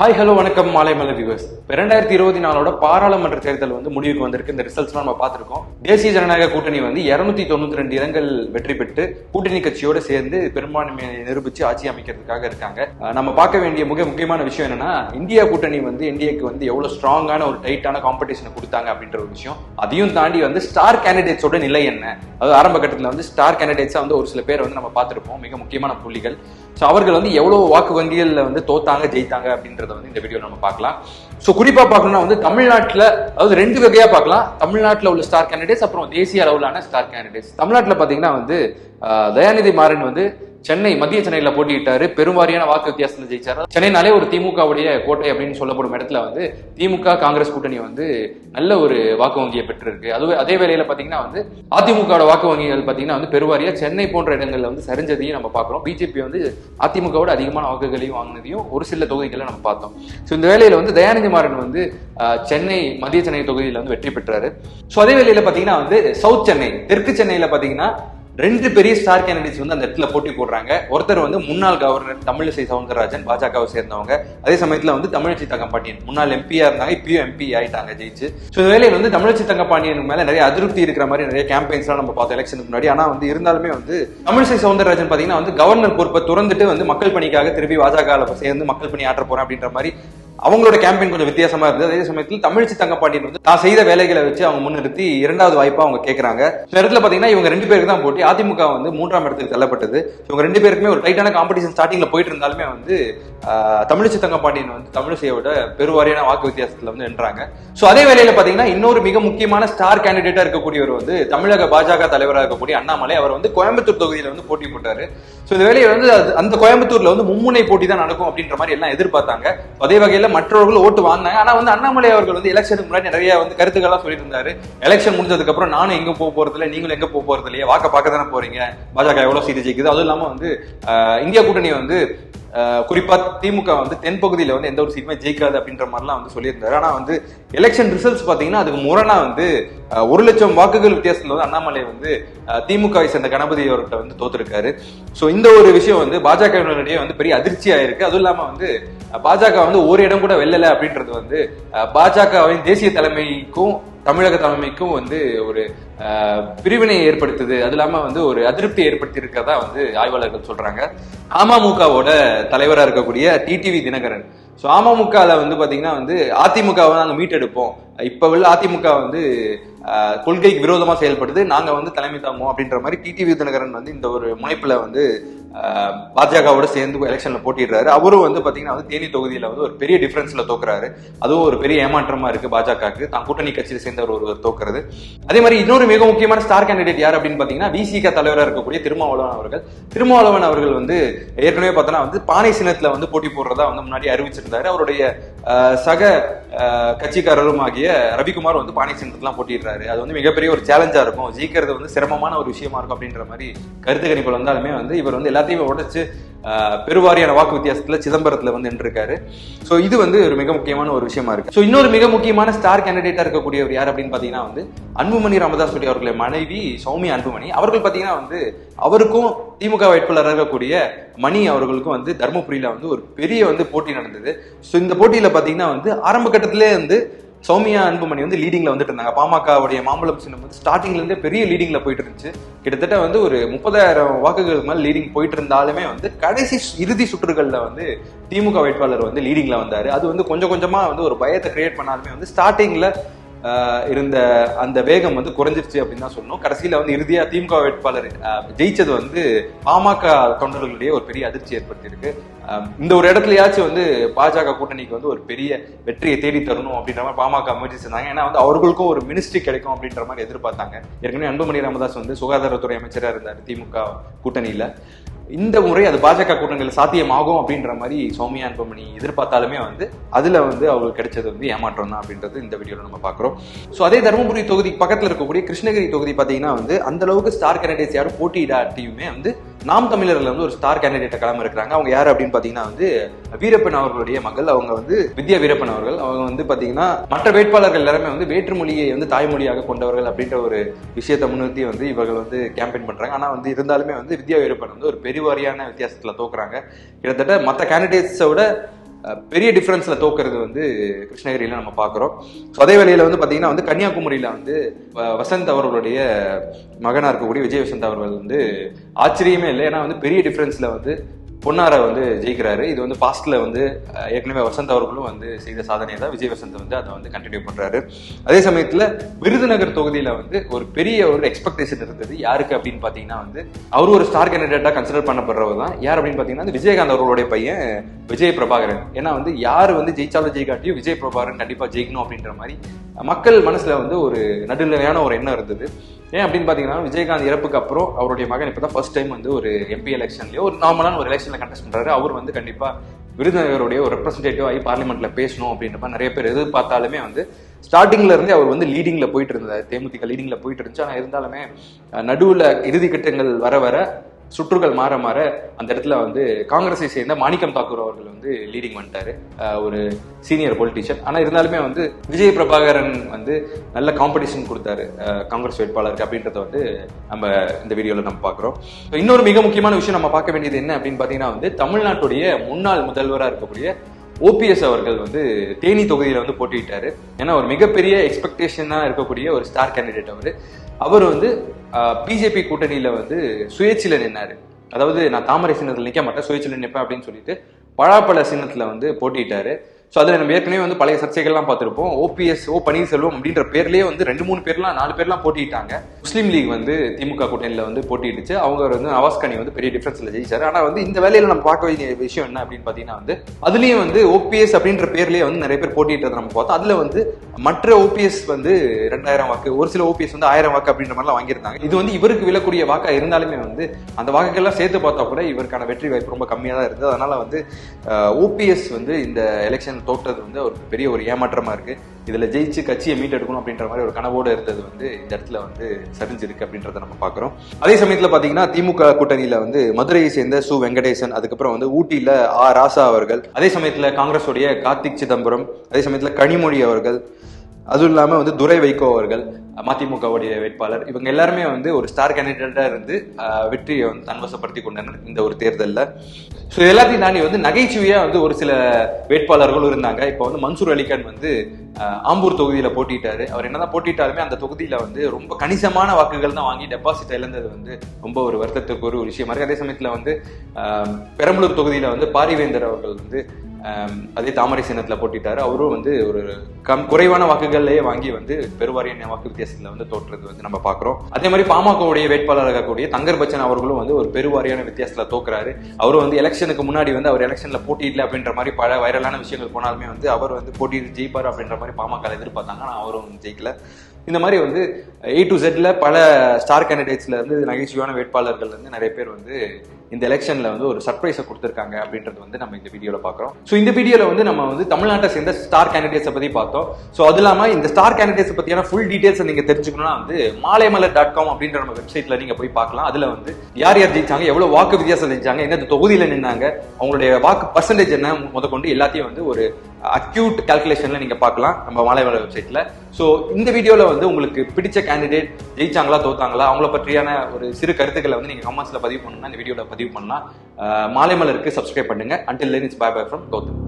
Hi hello வணக்கம் மாலை மலை வியூவர்ஸ் இரண்டாயிரத்தி இருபத்தி நாலோட பாராளுமன்ற தேர்தல் வந்து முடிவுக்கு வந்திருக்கு. இந்த ரிசல்ட்ஸ்லாம் நம்ம பார்த்துருக்கோம். தேசிய ஜனநாயக கூட்டணி வந்து இருநூத்தி தொண்ணூத்தி ரெண்டு இடங்கள் வெற்றி பெற்று கூட்டணி கட்சியோடு சேர்ந்து பெரும்பான்மையை நிரூபிச்சு ஆட்சி அமைக்கிறதுக்காக இருக்காங்க. நம்ம பார்க்க வேண்டிய மிக முக்கியமான விஷயம் என்னன்னா இந்தியா கூட்டணி வந்து இந்தியாவுக்கு வந்து எவ்வளவு ஸ்ட்ராங்கான ஒரு டைட்டான காம்படிஷனை கொடுத்தாங்க அப்படின்ற ஒரு விஷயம். அதையும் தாண்டி வந்து ஸ்டார் கேண்டிடேட்ஸோட நிலை என்ன? அதாவது ஆரம்ப கட்டத்தில் வந்து ஸ்டார் கேண்டிடேட்ஸா வந்து ஒரு சில பேர் வந்து நம்ம பார்த்துருப்போம். மிக முக்கியமான புள்ளிகள். ஸோ அவர்கள் வந்து எவ்வளவு வாக்கு வங்கிகளில் வந்து தோத்தாங்க ஜெயித்தாங்க அப்படின்றது வந்து இந்த வீடியோ நம்ம பார்க்கலாம். ஸோ குறிப்பாக பார்க்கணும்னா வந்து தமிழ்நாட்டில் அதாவது ரெண்டு வகையாக பார்க்கலாம். தமிழ்நாட்டில் உள்ள ஸ்டார் கேண்டிடேட்ஸ் அப்புறம் தேசிய அளவிலான ஸ்டார் கேண்டிடேட்ஸ் தமிழ்நாட்டில் பார்த்தீங்கன்னா வந்து தயாநிதி மாறன் வந்து சென்னை மத்திய சென்னையில போட்டியிட்டாரு. பெருவாரியான வாக்கு வித்தியாசத்துல ஜெயிச்சாரு. சென்னைனாலே ஒரு திமுகவுடைய கோட்டை அப்படின்னு சொல்லப்படும் இடத்துல வந்து திமுக காங்கிரஸ் கூட்டணி வந்து நல்ல ஒரு வாக்கு வங்கியை பெற்றிருக்கு. அதுவே அதே வேளையில பாத்தீங்கன்னா வந்து அதிமுகவோட வாக்கு வங்கிகள் பாத்தீங்கன்னா வந்து பெருவாரியா சென்னை போன்ற இடங்கள்ல வந்து சரிஞ்சதையும் நம்ம பாக்குறோம் பிஜேபி வந்து அதிமுகவோட அதிகமான வாக்குகளையும் வாங்கினதையும் ஒரு சில தொகுதிகளை நம்ம பார்த்தோம். ஸோ இந்த வேலையில வந்து தயாநிதி மாறன் வந்து சென்னை மத்திய சென்னை தொகுதியில வந்து வெற்றி பெற்றாரு. ஸோ அதே வேலையில பாத்தீங்கன்னா வந்து சவுத் சென்னை தெற்கு சென்னையில பாத்தீங்கன்னா ரெண்டு பெரிய ஸ்டார் கேண்டிடேட்ஸ் வந்து அந்த இடத்துல போட்டி போடுறாங்க. ஒருத்தர் வந்து முன்னாள் கவர்னர் தமிழிசை சவுந்தரராஜன் பாஜகவை சேர்ந்தவங்க. அதே சமயத்துல வந்து தமிழச்சி தங்கப்பாண்டியன் முன்னாள் எம்பியா இருந்தாங்க இப்பயும் எம்பி ஆயிட்டாங்க ஜெயிச்சு. ஸோ இந்த வேலையில் வந்து தமிழச்சி தங்கப்பாண்டியன் மேல நிறைய அதிருப்தி இருக்கிற மாதிரி நிறைய கேம்பெயின்ஸ்லாம் நம்ம பார்த்தோம் எலெக்ஷனுக்கு முன்னாடி. ஆனா வந்து இருந்தாலுமே வந்து தமிழிசை சவுந்தரராஜன் பாத்தீங்கன்னா வந்து கவர்னர் பொறுப்பை துறந்துட்டு வந்து மக்கள் பணிக்காக திருப்பி பாஜக சேர்ந்து மக்கள் பணி ஆற்ற போறேன் அப்படின்ற மாதிரி அவங்களோட கேம்பெயின் கொஞ்சம் வித்தியாசமா இருந்தது. அதே சமயத்தில் தமிழிசை தங்கப்பாண்டியன் வந்து நான் செய்த வேலைகளை வச்சு அவங்க முன்னிறுத்தி இரண்டாவது வாய்ப்பா அவங்க கேட்கறாங்க இந்த இடத்துல பாத்தீங்கன்னா இவங்க ரெண்டு பேருக்கு தான் போட்டி. அதிமுக வந்து மூன்றாம் இடத்துக்கு தள்ளப்பட்டது. இவங்க ரெண்டு பேருக்குமே ஒரு டைட்டான காம்படிஷன் ஸ்டார்டிங்ல போயிட்டு இருந்தாலுமே வந்து ஆஹ், தமிழிசை தங்கப்பாண்டியன் வந்து தமிழிசையோட பெருவாரியான வாக்கு வித்தியாசத்துல வந்து நின்றாங்க. சோ அதே வேலையில பாத்தீங்கன்னா இன்னொரு மிக முக்கியமான ஸ்டார் கேண்டிடேட்டா இருக்கக்கூடியவர் வந்து தமிழக பாஜக தலைவராக இருக்கக்கூடிய அண்ணாமலை. அவர் வந்து கோயம்புத்தூர் தொகுதியில வந்து போட்டி போட்டாரு. சோ இந்த வேலையை வந்து அந்த கோயம்புத்தூர்ல வந்து மும்முனை போட்டி தான் நடக்கும் அப்படின்ற மாதிரி எல்லாம் எதிர்பார்த்தாங்க. அதே வகையில மற்றவர்கள் ஓட்டு வாங்கினாங்க. ஆனா வந்து அண்ணாமலை அவர்கள் வந்து எலெக்ஷனுக்கு முன்னாடி நிறைய வந்து கருத்துக்கள்லாம் சொல்லியிருந்தாரு. எலெக்ஷன் முடிஞ்சதுக்கு அப்புறம் நானும் எங்க போக போறது இல்ல நீங்களும் எங்க போக போறது இல்லையா வாக்க பார்க்க தானே போறீங்க? பாஜக எவ்வளவு சீட்டு ஜெயிக்குது? அதுவும் இல்லாம வந்து ஆஹ், இந்தியா கூட்டணி வந்து குறிப்பா திமுக வந்து தென்பகுதியில வந்து எந்த ஒரு சீட்டுமே ஜெயிக்காது அப்படின்ற மாதிரிலாம் வந்து சொல்லியிருந்தாரு. ஆனா வந்து எலெக்ஷன் ரிசல்ட்ஸ் பாத்தீங்கன்னா அதுக்கு முரணா வந்து ஒரு லட்சம் வாக்குகள் வித்தியாசத்துல வந்து அண்ணாமலை வந்து திமுகவை சேர்ந்த கணபதி அவர்கிட்ட வந்து தோத்துருக்காரு. சோ இந்த ஒரு விஷயம் வந்து பாஜகவினரிடையே வந்து பெரிய அதிர்ச்சியா இருக்கு. அதுவும் இல்லாம வந்து பாஜக வந்து ஒரு இடம் கூட வெல்லல அப்படின்றது வந்து பாஜகவின் தேசிய தலைமைக்கும் தமிழக தலைமைக்கும் வந்து ஒரு பிரிவினை ஏற்படுத்துது. அது இல்லாம வந்து ஒரு அதிருப்தி ஏற்படுத்தி இருக்கிறதா வந்து ஆய்வாளர்கள் சொல்றாங்க. அமமுகவோட தலைவரா இருக்கக்கூடிய டிடிவி தினகரன். ஸோ அமமுகல வந்து பாத்தீங்கன்னா வந்து அதிமுகவை நாங்கள் மீட்டெடுப்போம். இப்ப உள்ள அதிமுக வந்து கொள்கைக்கு விரோதமா செயல்படுது. நாங்க வந்து தலைமை தாங்குவோம் அப்படின்ற மாதிரி டிடிவி தினகரன் வந்து இந்த ஒரு முனைப்புல வந்து பாஜகவோட சேர்ந்து எலெக்ஷன்ல போட்டிடுறாரு அவரும் வந்து பாத்தீங்கன்னா வந்து தேனி தொகுதியில வந்து ஒரு பெரிய டிஃபரன்ஸ்ல தோக்குறாரு. அதுவும் ஒரு பெரிய ஏமாற்றமா இருக்கு பாஜகவுக்கு. தான் கூட்டணி கட்சியில சேர்ந்தவர் ஒருவர் தோக்குறது. அதே மாதிரி இன்னொரு மிக முக்கியமான ஸ்டார் கேண்டிடேட் யார் அப்படின்னு பாத்தீங்கன்னா விசிக தலைவராக இருக்கக்கூடிய திருமாவளவன் அவர்கள். திருமாவளவன் அவர்கள் வந்து ஏற்கனவே பார்த்தோன்னா வந்து பானை சின்னத்துல வந்து போட்டி போடுறதா வந்து முன்னாடி அறிவிச்சிருந்தாரு. அவருடைய சக கட்சிக்காரரும் ஆகிய ரவிக்குமார் வந்து பானை சின்னத்துலாம் போட்டிடுறாரு அது வந்து மிகப்பெரிய ஒரு சேலஞ்சா இருக்கும். ஜெயிக்கிறது வந்து சிரமமான ஒரு விஷயமா இருக்கும் அப்படின்ற மாதிரி கருத்து கணிப்பு வந்தாலுமே வந்து இவர் வந்து எல்லா எல்லாத்தையுமே உடைச்சு பெருவாரியான வாக்கு வித்தியாசத்துல சிதம்பரத்துல வந்து நின்றுருக்காரு. ஸோ இது வந்து ஒரு மிக முக்கியமான ஒரு விஷயமா இருக்கு. ஸோ இன்னொரு மிக முக்கியமான ஸ்டார் கேண்டிடேட்டா இருக்கக்கூடியவர் யார் அப்படின்னு பாத்தீங்கன்னா வந்து அன்புமணி ராமதாஸ் ரெட்டி அவர்களுடைய மனைவி சௌமி அன்புமணி. அவர்கள் பாத்தீங்கன்னா வந்து அவருக்கும் திமுக வேட்பாளராக இருக்கக்கூடிய மணி அவர்களுக்கும் வந்து தர்மபுரியில வந்து ஒரு பெரிய வந்து போட்டி நடந்தது. ஸோ இந்த போட்டியில பாத்தீங்கன்னா வந்து ஆரம்ப கட்டத்திலே வந்து சௌமியா அன்புமணி வந்து லீடிங்ல வந்துட்டு இருந்தாங்க. பாமகவுடைய மாம்பழம் சின்னம் வந்து ஸ்டார்டிங்ல இருந்தே பெரிய லீடிங்ல போயிட்டு இருந்துச்சு. கிட்டத்தட்ட வந்து ஒரு முப்பதாயிரம் வாக்குகளுக்கு மேல லீடிங் போயிட்டு இருந்தாலுமே வந்து கடைசி இறுதி சுற்றுகள்ல வந்து திமுக வேட்பாளர் வந்து லீடிங்ல வந்தாரு. அது வந்து கொஞ்சம் கொஞ்சமா வந்து ஒரு பயத்தை கிரியேட் பண்ணாலுமே வந்து ஸ்டார்டிங்ல இருந்த அந்த வேகம் வந்து குறைஞ்சிருச்சு அப்படின்னு தான் சொல்லணும். கடைசியில வந்து இறுதியா திமுக வேட்பாளர் ஜெயிச்சது வந்து பாமக தொண்டர்களுடைய ஒரு பெரிய அதிர்ச்சி ஏற்படுத்தியிருக்கு. இந்த ஒரு இடத்துலயாச்சும் வந்து பாஜக கூட்டணிக்கு வந்து ஒரு பெரிய வெற்றியை தேடி தரணும் அப்படின்ற மாதிரி பாமக முயற்சி செஞ்சாங்க. ஏன்னா வந்து அவர்களுக்கும் ஒரு மினிஸ்ட்ரி கிடைக்கும் அப்படின்ற மாதிரி எதிர்பார்த்தாங்க. ஏற்கனவே அன்புமணி ராமதாஸ் வந்து சுகாதாரத்துறை அமைச்சராக இருந்தார் திமுக கூட்டணியில. இந்த முறை அது பாஜக கூட்டங்கள் சாத்தியமாகும் அப்படின்ற மாதிரி சௌமியா அன்புமணி எதிர்பார்த்தாலுமே வந்து அதுல வந்து அவங்களுக்கு கிடைச்சது வந்து ஏமாற்றம் தான் அப்படின்றது இந்த வீடியோல நம்ம பாக்குறோம் சோ அதே தருமபுரி தொகுதி பக்கத்துல இருக்கக்கூடிய கிருஷ்ணகிரி தொகுதி பாத்தீங்கன்னா வந்து அந்த அளவுக்கு ஸ்டார் கேண்டிடேட்ஸ் யாரும் போட்டியிடாட்டியுமே வந்து நாம் தமிழர்ல வந்து ஒரு ஸ்டார் கேண்டிடேட்டை கிளம்ப இருக்கிறாங்க. அவங்க யார் அப்படின்னு பாத்தீங்கன்னா வந்து வீரப்பன் அவர்களுடைய மகள். அவங்க வந்து வித்யா வீரப்பன் அவர்கள். அவங்க வந்து பாத்தீங்கன்னா மற்ற வேட்பாளர்கள் எல்லாருமே வந்து வேற்றுமொழியை வந்து தாய்மொழியாக கொண்டவர்கள் அப்படின்ற ஒரு விஷயத்தை முன்னிறுத்தி வந்து இவர்கள் வந்து கேம்பெயின் பண்றாங்க. ஆனா வந்து இருந்தாலுமே வந்து வித்யா வீரப்பன் வந்து ஒரு பெருவாரியான வித்தியாசத்துல தோக்குறாங்க. கிட்டத்தட்ட மற்ற கேண்டிடேட்ஸை விட பெரிய டிஃப்ரென்ஸில் தோக்கிறது வந்து கிருஷ்ணகிரியில நம்ம பார்க்குறோம். ஸோ அதே வந்து பார்த்தீங்கன்னா வந்து கன்னியாகுமரியில் வந்து வ- வசந்த் அவர்களுடைய மகனாக இருக்கக்கூடிய விஜய் வசந்த் அவர்கள் வந்து ஆச்சரியமே இல்லை. ஏன்னா வந்து பெரிய டிஃப்ரென்ஸில் வந்து பொன்னாரை வந்து ஜெயிக்கிறாரு. இது வந்து பாஸ்ட்ல வந்து ஏற்கனவே வசந்த் அவர்களும் வந்து செய்த சாதனையை தான் விஜய் வசந்த் வந்து அதை வந்து கண்டினியூ பண்றாரு. அதே சமயத்துல விருதுநகர் தொகுதியில வந்து ஒரு பெரிய ஒரு எக்ஸ்பெக்டேஷன் இருந்தது. யாருக்கு அப்படின்னு பாத்தீங்கன்னா வந்து அவர் ஒரு ஸ்டார் கேண்டிடேட்டா கன்சிடர் பண்ணப்படுறவர் தான். யார் அப்படின்னு பாத்தீங்கன்னா விஜயகாந்த் அவர்களுடைய பையன் விஜய் பிரபாகரன். ஏன்னா வந்து யார் வந்து ஜெயிச்சாலும் ஜெயிக்காட்டியும் விஜய் பிரபாகரன் கண்டிப்பா ஜெயிக்கணும் அப்படின்ற மாதிரி மக்கள் மனசுல வந்து ஒரு நடுநிலையான ஒரு எண்ணம் இருந்தது. ஏன் அப்படின்னு பாத்தீங்கன்னா விஜயகாந்த் இறப்புக்கு அப்புறம் அவருடைய மகன் இப்பதான் ஃபர்ஸ்ட் டைம் வந்து ஒரு எம்பி எலெக்ஷன்லயோ ஒரு நார்மலான ஒரு எலெக்ஷன்ல கண்டெஸ்ட் பண்றாரு. அவர் வந்து கண்டிப்பா விருதுநகருடைய ஒரு ரெப்ரஸன்டேட்டிவ் ஆகி பார்லிமெண்ட்ல பேசணும் அப்படின்ற மாதிரி நிறைய பேர் எதிர்பார்த்தாலுமே வந்து ஸ்டார்டிங்ல இருந்தே அவர் வந்து லீடிங்ல போயிட்டு இருந்தார். தேமுதிக லீடிங்ல போயிட்டு இருந்துச்சு. ஆனா இருந்தாலுமே நடுவில் நடுவுல இறுதி கட்டங்கள் வர வர சுற்றுகள் மாற மாற அந்த இடத்துல வந்து காங்கிரஸை சேர்ந்த மாணிக்கம் தாக்கூர் அவர்கள் வந்து லீடிங் வந்துட்டாரு. ஒரு சீனியர் பொலிட்டிஷியன் ஆனா இருந்தாலுமே வந்து விஜய் பிரபாகரன் வந்து நல்ல காம்படிஷன் கொடுத்தாரு. காங்கிரஸ் வேட்பாளருக்கு அப்படின்றத வந்து நம்ம இந்த வீடியோல நம்ம பார்க்குறோம். இன்னொரு மிக முக்கியமான விஷயம் நம்ம பார்க்க வேண்டியது என்ன அப்படின்னு பாத்தீங்கன்னா வந்து தமிழ்நாட்டுடைய முன்னாள் முதல்வராக இருக்கக்கூடிய ஓபிஎஸ் அவர்கள் வந்து தேனி தொகுதியில் வந்து போட்டியிட்டாரு. ஏன்னா ஒரு மிகப்பெரிய எக்ஸ்பெக்டேஷனாக இருக்கக்கூடிய ஒரு ஸ்டார் கேண்டிடேட் அவர். அவர் வந்து பிஜேபி கூட்டணியில வந்து சுயேட்சையில நின்னாரு. அதாவது நான் தாமரை சின்னத்தில் நிற்க மாட்டேன் சுயேட்சையில நிற்பேன் அப்படின்னு சொல்லிட்டு பழாப்பழ சின்னத்துல வந்து போட்டிட்டாரு ஸோ அதில் நம்ம ஏற்கனவே வந்து பழைய சர்ச்சைகள்லாம் பார்த்துருப்போம். ஓபிஎஸ் ஓ பன்னீர்செல்வம் அப்படின்ற பேர்லேயே வந்து ரெண்டு மூணு பேர்லாம் நாலு பேர்லாம் போட்டிட்டாங்க முஸ்லீம் லீக் வந்து திமுக கூட்டணியில் வந்து போட்டியிடுச்சு. அவங்க வந்து நவாஸ்கனி வந்து பெரிய டிஃபரன்ஸில் ஜெயிச்சாரு. ஆனால் வந்து இந்த வேலையில் நம்ம பார்க்க வேண்டிய விஷயம் என்ன அப்படின்னு பார்த்தீங்கன்னா வந்து அதுலேயும் வந்து ஓபிஎஸ் அப்படின்ற பேர்லேயே வந்து நிறைய பேர் போட்டியிட்டதை நம்ம பார்த்தோம். அதில் வந்து மற்ற ஓபிஎஸ் வந்து ரெண்டாயிரம் வாக்கு ஒரு சில ஓபிஎஸ் வந்து ஆயிரம் வாக்கு அப்படின்ற மாதிரிலாம் வாங்கியிருந்தாங்க. இது வந்து இவருக்கு விழக்கூடிய வாக்காக இருந்தாலுமே வந்து அந்த வாக்குகள்லாம் சேர்த்து பார்த்தா கூட இவருக்கான வெற்றி வாய்ப்பு ரொம்ப கம்மியாக தான் இருந்தது. அதனால் வந்து ஓபிஎஸ் வந்து இந்த எலெக்ஷன் தோற்றது வந்து ஒரு பெரிய ஒரு ஏமாற்றமாக இருக்குது இதில் ஜெயிச்சு கட்சியை மீட்டெடுக்கணும் அப்படின்ற மாதிரி ஒரு கனவோடு இருந்தது வந்து இந்த இடத்துல வந்து சரிஞ்சிருக்கு அப்படின்றத நம்ம பார்க்குறோம் அதே சமயத்தில் பார்த்தீங்கன்னா திமுக கூட்டணியில் வந்து மதுரையை சேர்ந்த சு. வெங்கடேசன் அதுக்கப்புறம் வந்து ஊட்டியில் ஆ. ராசா அவர்கள் அதே சமயத்தில் காங்கிரஸுடைய கார்த்திக் சிதம்பரம் அதே சமயத்தில் கனிமொழி அவர்கள் அதுவும் இல்லாமல் வந்து துரை வைகோ அவர்கள் மதிமுகவுடைய வேட்பாளர். இவங்க எல்லாருமே வந்து ஒரு ஸ்டார் கேண்டிடேட்டாக இருந்து வெற்றியை வந்து தன்வசப்படுத்தி கொண்டனர் இந்த ஒரு தேர்தலில். ஸோ எல்லாத்தையும் தாண்டி வந்து நகைச்சுவையாக வந்து ஒரு சில வேட்பாளர்களும் இருந்தாங்க. இப்போ வந்து மன்சூர் அலிகான் வந்து ஆம்பூர் தொகுதியில் போட்டிட்டாரு. அவர் என்னதான் போட்டிட்டாலுமே அந்த தொகுதியில் வந்து ரொம்ப கணிசமான வாக்குகள் தான் வாங்கி டெபாசிட் இழந்தது வந்து ரொம்ப ஒரு வருத்தத்துக்கு ஒரு விஷயமா இருக்குது அதே சமயத்தில் வந்து பெரம்பலூர் தொகுதியில் வந்து பாரிவேந்தர் அவர்கள் வந்து அதே தாமரை சின்னத்தில் போட்டிட்டாரு. அவரும் வந்து ஒரு கம் குறைவான வாக்குகள்லேயே வாங்கி வந்து பெருவாரியான வாக்கு வித்தியாசத்தில் வந்து தோற்றது வந்து நம்ம பார்க்குறோம் அதே மாதிரி பாமகவுடைய வேட்பாளராக இருக்கக்கூடிய தங்கர் பச்சன் அவர்களும் வந்து ஒரு பெருவாரியான வித்தியாசத்தில் தோக்குறாரு. அவரும் வந்து எலெக்ஷனுக்கு முன்னாடி வந்து அவர் எலெக்ஷனில் போட்டியிடல அப்படின்ற மாதிரி பல வைரலான விஷயங்கள் போனாலுமே வந்து அவர் வந்து போட்டியிட்டு ஜெயிப்பார் அப்படின்ற மாதிரி பாமக எதிர்பார்த்தாங்க. ஆனால் அவரும் வந்து ஜெயிக்கல. இந்த மாதிரி வந்து ஏ டு செட்ல பல ஸ்டார் கேண்டிடேட்ஸ்ல இருந்து நகைச்சுவையான வேட்பாளர்கள் வந்து நிறைய பேர் வந்து இந்த எலெக்ஷன்ல வந்து ஒரு சர்ப்ரைஸை கொடுத்துருக்காங்க அப்படின்றது வந்து நம்ம இந்த வீடியோல பாக்குறோம் ஸோ இந்த வீடியோல வந்து நம்ம வந்து தமிழ்நாட்டை சேர்ந்த ஸ்டார் கேண்டிடேட்ஸை பத்தி பார்த்தோம். ஸோ அது இல்லாம இந்த ஸ்டார் கேண்டிடேட்ஸ் பத்தியான ஃபுல் டீடைல்ஸ் நீங்க தெரிஞ்சுக்கணும்னா வந்து மாலைமலர் டாட் காம் அப்படின்ற நம்ம வெப்சைட்ல நீங்க போய் பார்க்கலாம். அதுல வந்து யார் யார் ஜெயிச்சாங்க எவ்வளவு வாக்கு வித்தியாசம் ஜெயிச்சாங்க எந்த தொகுதியில நின்னாங்க அவங்களுடைய வாக்கு பர்சன்டேஜ் என்ன முதற்கொண்டு எல்லாத்தையும் வந்து ஒரு அக்யூட் கால்குலேஷன்ல நீங்க பார்க்கலாம் நம்ம மாலைமலர் வெப்சைட்ல ஸோ இந்த வீடியோல வந்து உங்களுக்கு பிடிச்ச கேண்டிடேட் ஜெயிச்சாங்களா தோத்தாங்களா அவங்கள பற்றியான ஒரு சிறு கருத்துக்களை வந்து நீங்கள் கமெண்ட்ஸில் பதிவு பண்ணணும்னா இந்த வீடியோவில் பதிவு பண்ணலாம். அஹ் மாலைமலருக்கு சப்ஸ்கிரைப் பண்ணுங்க. Until then it's bye bye from Gautham